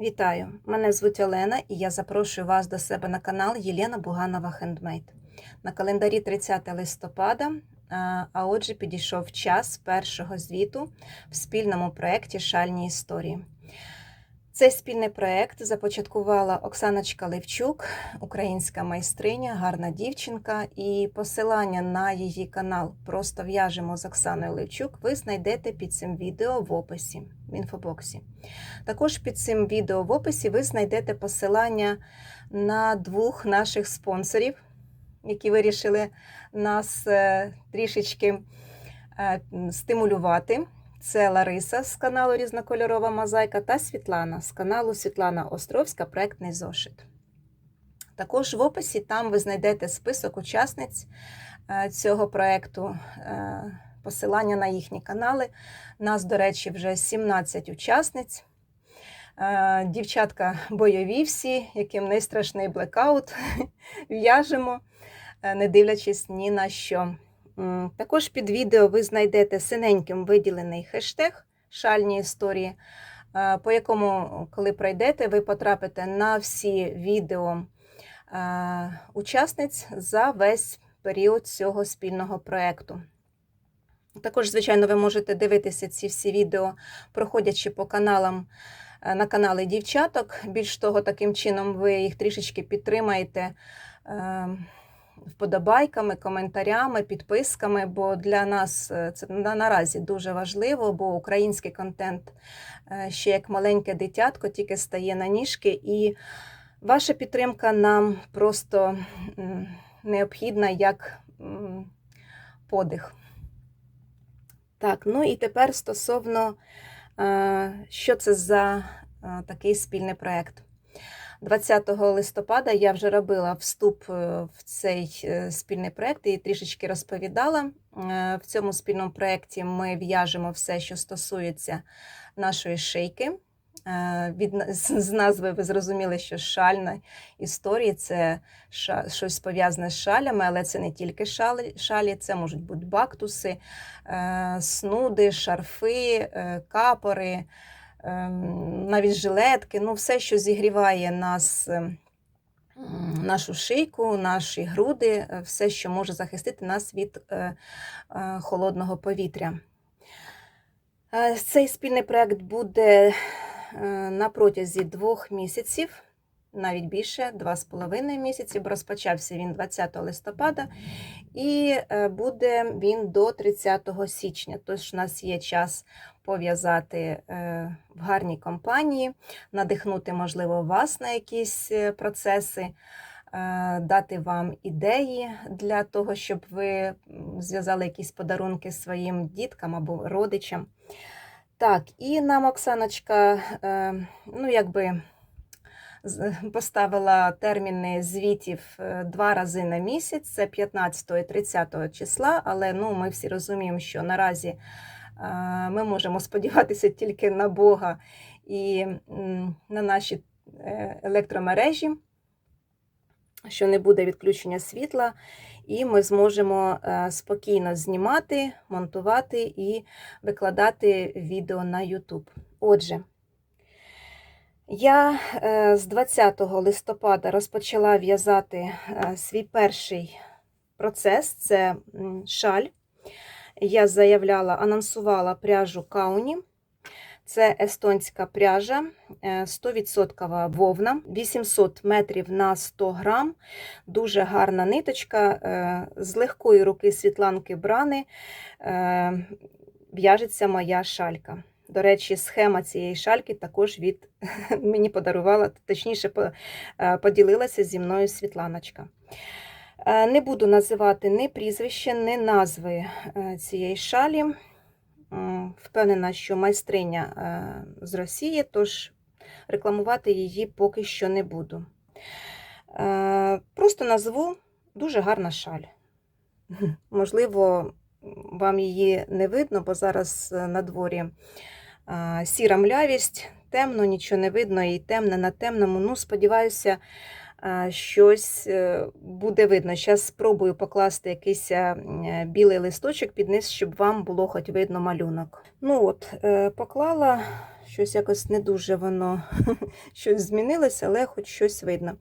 Вітаю! Мене звуть Олена і я запрошую вас до себе на канал Єлена Буганова Хендмейд. На календарі 30 листопада, а отже, підійшов час першого звіту в спільному проєкті Шальні історії. Цей спільний проєкт започаткувала Оксаночка Левчук, українська майстриня, гарна дівчинка. І посилання на її канал Просто в'яжемо з Оксаною Левчук ви знайдете під цим відео в описі в інфобоксі. Також під цим відео в описі ви знайдете посилання на двох наших спонсорів, які вирішили нас е, трішечки е, стимулювати. Це Лариса з каналу Різнокольорова Мозаїка та Світлана з каналу Світлана Островська Проектний зошит. Також в описі там ви знайдете список учасниць е, цього проєкту, е, посилання на їхні канали. Нас, до речі, вже 17 учасниць. Е, Дівчатка бойові всі, яким не страшний блекаут, в'яжемо, не дивлячись ні на що. Також під відео ви знайдете синеньким виділений хештег шальні історії, е, по якому, коли пройдете, ви потрапите на всі відео е, учасниць за весь період цього спільного проєкту. Також, звичайно, ви можете дивитися ці всі відео, проходячи по каналам е, на канали дівчаток. Більш того, таким чином ви їх трішечки підтримаєте е, вподобайками, коментарями, підписками, бо для нас е, це на- наразі дуже важливо, бо український контент е, ще як маленьке дитятко тільки стає на ніжки, і ваша підтримка нам просто необхідна як подих. Так, ну і тепер стосовно, е, що це за такий спільний проєкт. 20 листопада я вже робила вступ е, в цей е, спільний проєкт і трішечки розповідала. Е, В цьому спільному проєкті ми в'яжемо все, що стосується нашої шийки. Е, Від, з назви ви зрозуміли, що шальна історія це ша, щось пов'язане з шалями, але це не тільки шалі, шалі це можуть бути бактуси, снуди, шарфи, капори, навіть жилетки, ну все, що зігріває нас, ем, нашу шийку, наші груди, е, все, що може захистити нас від е, е, холодного повітря. Цей спільний проект буде на протязі двох місяців, навіть більше, два з половиною місяці, бо розпочався він 20 листопада, і е, буде він до 30 січня. Тож у нас є час пов'язати е, в гарній компанії, надихнути, можливо, вас на якісь е, процеси, дати вам ідеї для того, щоб ви зв'язали якісь подарунки своїм діткам або родичам. Так, і нам Оксаночка, ну, якби поставила терміни звітів е, два рази на місяць, це 15 і 30 числа, але ну, ми всі розуміємо, що наразі е, ми можемо сподіватися тільки на Бога і на наші е, електромережі, що не буде відключення світла, і ми зможемо спокійно знімати, монтувати і викладати відео на YouTube. Отже, я е, з 20 листопада розпочала в'язати е, свій перший процес це шаль. Я заявляла, анонсувала пряжу Кауні. Це естонська пряжа, е, 100% вовна, 800 метрів на 100 грам. Дуже гарна ниточка е, з легкої руки Світланки Брани е, в'яжеться моя шалька. До речі, схема цієї шальки також від мені подарувала, точніше, е, поділилася зі мною Світланочка. Е, Не буду називати ні прізвище, ні назви е, цієї шалі. Впевнена, що майстриня з Росії, тож рекламувати її поки що не буду. Просто назву дуже гарна шаль. Можливо, вам її не видно, бо зараз на дворі сіра млявість, темно, нічого не видно, і темне на темному. Ну, сподіваюся, щось е, буде видно. Зараз спробую покласти якийсь е, білий листочок під низ, щоб вам було хоч видно малюнок. Ну от, е, поклала, щось якось не дуже воно щось змінилося, але хоч щось видно.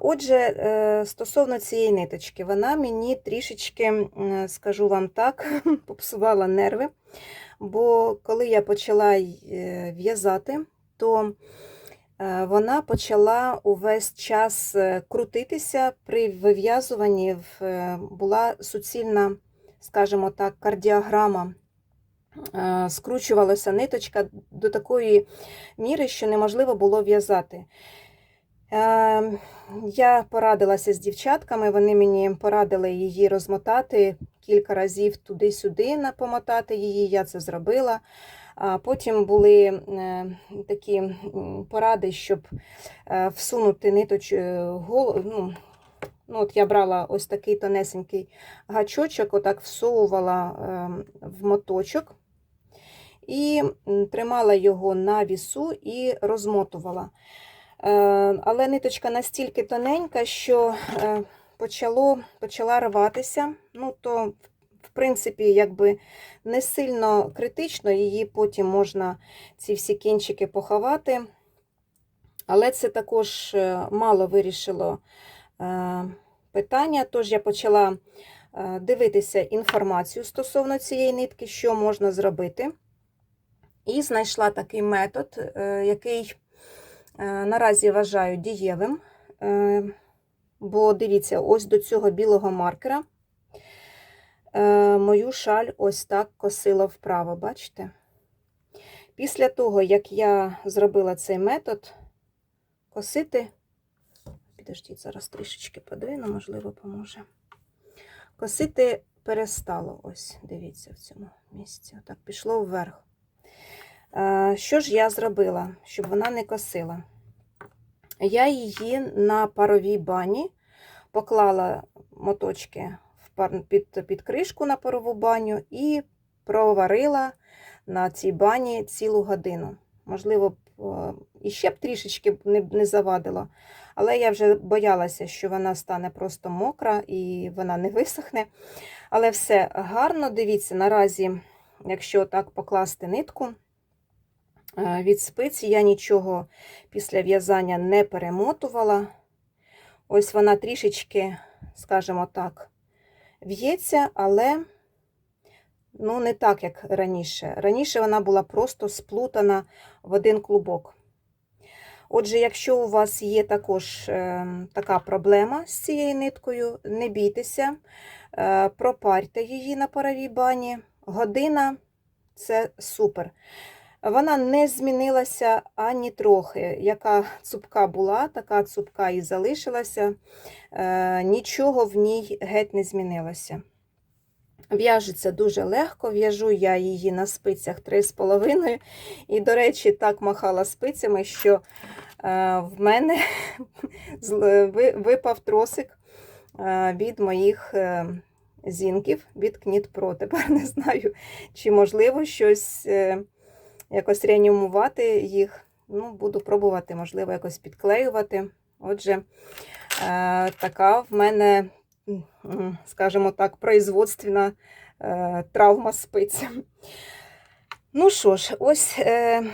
Отже, стосовно цієї ниточки, вона мені трішечки, скажу вам так, попсувала нерви. Бо коли я почала е, в'язати, то е, вона почала увесь час е, крутитися при вив'язуванні, була суцільна, скажімо так, кардіограма. Скручувалася ниточка до такої міри, що неможливо було в'язати. Я порадилася з дівчатками, вони мені порадили її розмотати кілька разів туди-сюди помотати її. Я це зробила. А потім були е, такі поради, щоб е, всунути ниточ е, гол, ну, ну, от я брала ось такий тонесенький гачочок, отак всовувала в моточок і тримала його на вісу і розмотувала. Але ниточка настільки тоненька, що почало, почала рватися. Ну, то, в принципі, якби не сильно критично, її потім можна ці всі кінчики поховати. Але це також е, мало вирішило е, питання. Тож я почала е, дивитися інформацію стосовно цієї нитки, що можна зробити. І знайшла такий метод, який наразі вважаю дієвим. Бо дивіться, ось до цього білого маркера е, мою шаль ось так косила вправо, бачите? Після того, як я зробила цей метод, косити, підождіть, зараз трішечки подвину, можливо, поможе. Косити перестало, ось, дивіться, в цьому місці. Отак пішло вверх. Е, Що ж я зробила, щоб вона не косила? Я її на паровій бані поклала моточки під, під кришку на парову баню і проварила на цій бані цілу годину. Можливо, е, іще б трішечки не, завадило, але я вже боялася, що вона стане просто мокра і вона не висохне. Але все гарно, дивіться, наразі, якщо так покласти нитку, від спиці я нічого після в'язання не перемотувала. Ось вона трішечки, скажімо так, в'ється, але ну, не так, як раніше. Раніше вона була просто сплутана в один клубок. Отже, якщо у вас є також е, така проблема з цією ниткою, не бійтеся, е, пропарте її на паровій бані. Година це супер. Вона не змінилася ані трохи. Яка цупка була, така цупка і залишилася. Е, нічого в ній геть не змінилося. В'яжеться дуже легко, в'яжу я її на спицях 3,5. І, до речі, так махала спицями, що е, в мене випав тросик е, від моїх зінків, від Кніт Про. Тепер не знаю, чи можливо щось якось реанімувати їх. Ну, буду пробувати, можливо, якось підклеювати. Отже, е, така в мене, скажімо так, производственна е, травма спиць. Ну що ж, ось е,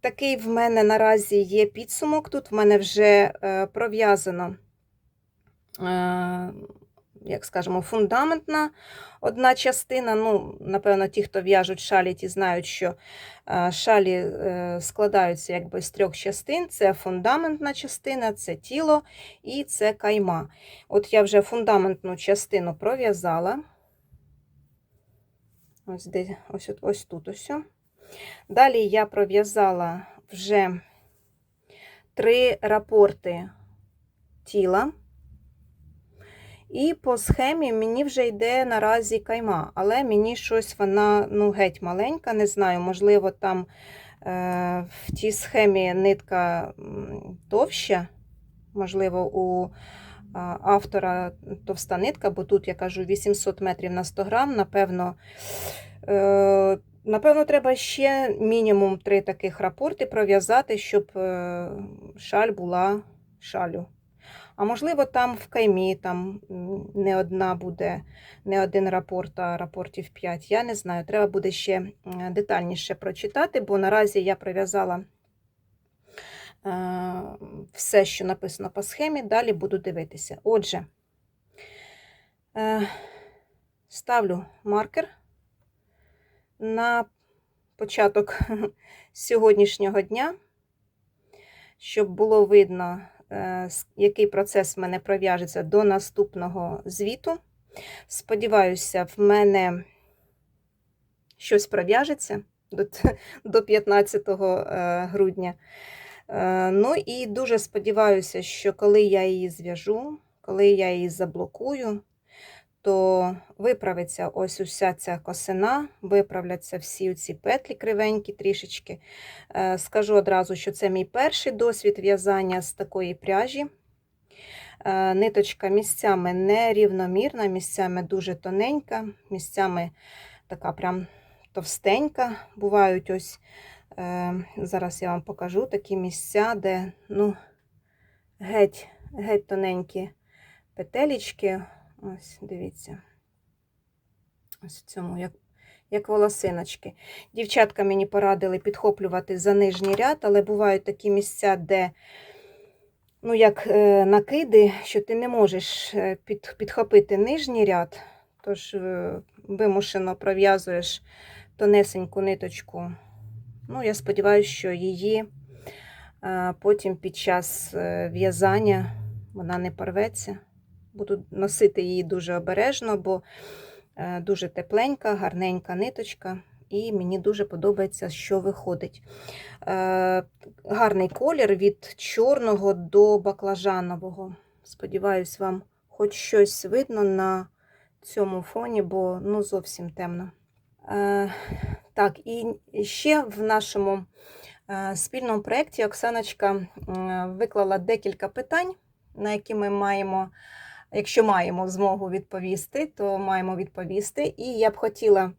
такий в мене наразі є підсумок. Тут в мене вже пров'язано, як скажемо, фундаментна одна частина. Ну, напевно, ті, хто в'яжуть шалі, ті знають, що е, шалі е, складаються якби з трьох частин: це фундаментна частина, це тіло і це кайма. От я вже фундаментну частину пров'язала. Ось, де, ось, ось тут ось. Далі я пров'язала вже три рапорти тіла. І по схемі мені вже йде наразі кайма, але мені щось вона ну, геть маленька, не знаю, можливо, там е, в тій схемі нитка товща, можливо, у автора товста нитка, бо тут я кажу 800 метрів на 100 грам, напевно. Е, Напевно, треба ще мінімум три таких рапорти пров'язати, щоб е, шаль була шалю. А можливо, там в каймі там не одна буде, не один рапорт, а рапортів 5. Я не знаю. Треба буде ще детальніше прочитати, бо наразі я прив'язала е, все, що написано по схемі. Далі буду дивитися. Отже, е, ставлю маркер на початок сьогоднішнього дня, щоб було видно, який процес в мене пров'яжеться до наступного звіту. Сподіваюся, в мене щось пров'яжеться до, до 15 е, грудня. Е, Ну і дуже сподіваюся, що коли я її зв'яжу, коли я її заблокую, то виправиться ось уся ця косина, виправляться всі ці петлі кривенькі трішечки. Е, Скажу одразу, що це мій перший досвід в'язання з такої пряжі. Е, Ниточка місцями нерівномірна, місцями дуже тоненька, місцями така прям товстенька. Бувають ось, е, зараз я вам покажу такі місця, де ну, геть, геть тоненькі петелечки. Ось, дивіться. Ось в цьому, як, як волосиночки. Дівчатка мені порадили підхоплювати за нижній ряд, але бувають такі місця, де, ну, як е, накиди, що ти не можеш е, під, підхопити нижній ряд, тож е, вимушено пров'язуєш тонесеньку ниточку. Ну, я сподіваюся, що її е, потім під час е, в'язання вона не порветься. Буду носити її дуже обережно, бо е, дуже тепленька, гарненька ниточка, і мені дуже подобається, що виходить. Е, Гарний колір від чорного до баклажанового. Сподіваюсь, вам хоч щось видно на цьому фоні, бо ну, зовсім темно. Е, Так, і ще в нашому спільному проєкті Оксаночка виклала декілька питань, на які ми маємо, якщо маємо змогу відповісти, то маємо відповісти. І я б хотіла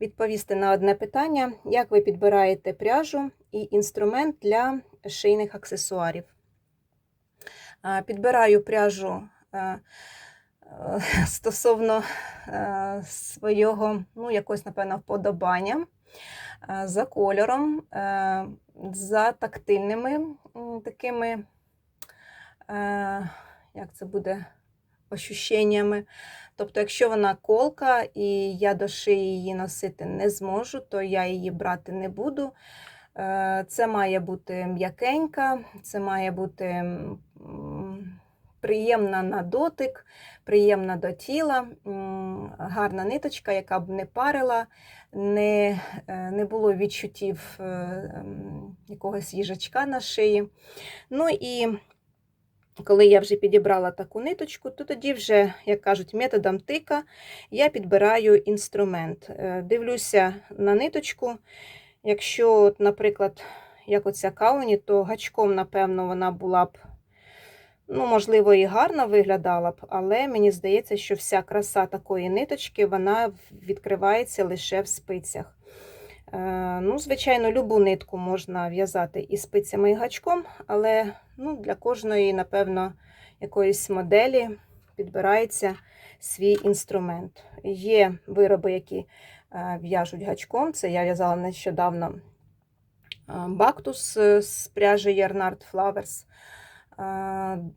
відповісти на одне питання: як ви підбираєте пряжу і інструмент для шийних аксесуарів? Підбираю пряжу е, е, стосовно е, свого, ну, якось, напевно, вподобання за кольором, за тактильними такими, як це буде, ощущеннями. Тобто, якщо вона колка і я до шиї її носити не зможу, то я її брати не буду. Е, Це має бути м'якенька, це має бути приємна на дотик, приємна до тіла, гарна ниточка, яка б не парила, не, е, не було відчуттів е, якогось їжачка на шиї. Ну і коли я вже підібрала таку ниточку, то тоді вже, як кажуть, методом тика я підбираю інструмент. Е, Дивлюся на ниточку. Якщо, от, наприклад, як оця кауні, то гачком, напевно, вона була б, ну, можливо, і гарно виглядала б, але мені здається, що вся краса такої ниточки вона відкривається лише в спицях. Е, Ну, звичайно, любу нитку можна в'язати і спицями, і гачком, але ну, для кожної, напевно, якоїсь моделі підбирається свій інструмент. Є вироби, які е, в'яжуть гачком. Це я в'язала нещодавно е, бактус з пряжі Yarnard Flowers. М,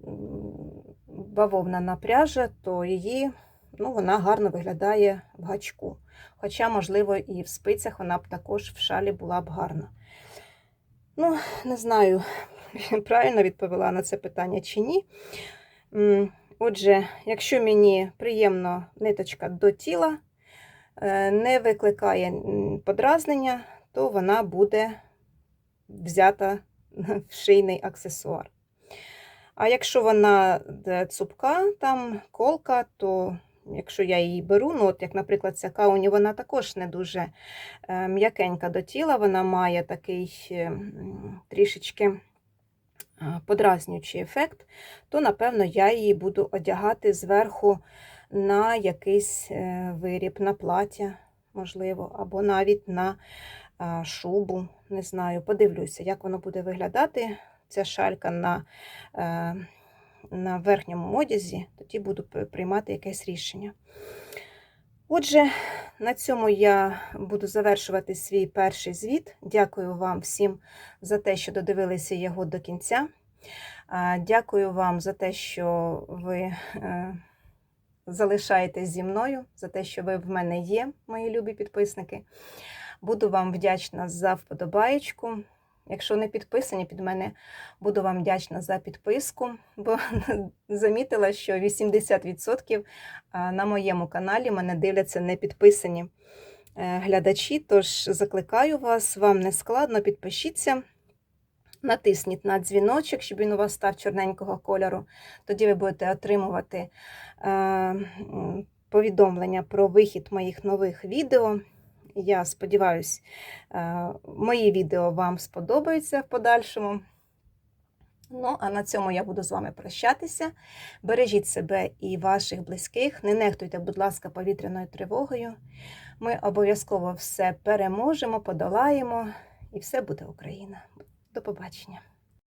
Бавовняна пряжа, то її ну, вона гарно виглядає в гачку. Хоча, можливо, і в спицях вона б також в шалі була б гарна. Ну, не знаю, правильно відповіла на це питання чи ні. Отже, якщо мені приємно ниточка до тіла, е, не викликає подразнення, то вона буде взята в шийний аксесуар. А якщо вона е, цупка, там колка, то якщо я її беру, ну от як, наприклад, ця кауні, вона також не дуже е, м'якенька до тіла, вона має такий е, трішечки е, подразнюючий ефект, то, напевно, я її буду одягати зверху на якийсь виріб, на плаття, можливо, або навіть на шубу. Не знаю, подивлюся, як воно буде виглядати. Ця шалька на на верхньому одязі, тоді буду приймати якесь рішення. Отже, на цьому я буду завершувати свій перший звіт. Дякую вам всім за те, що додивилися його до кінця. Дякую вам за те, що ви е, залишаєтесь зі мною, за те, що ви в мене є, мої любі підписники. Буду вам вдячна за вподобаєчку. Якщо не підписані під мене, буду вам вдячна за підписку, бо замітила, що 80% на моєму каналі мене дивляться не підписані е, глядачі. Тож закликаю вас, вам не складно, підпишіться. Натисніть на дзвіночок, щоб він у вас став чорненького кольору. Тоді ви будете отримувати е, повідомлення про вихід моїх нових відео. Я сподіваюся, е, мої відео вам сподобаються в подальшому. Ну, а на цьому я буду з вами прощатися. Бережіть себе і ваших близьких. Не нехтуйте, будь ласка, повітряною тривогою. Ми обов'язково все переможемо, подолаємо, і все буде Україна. До побачення.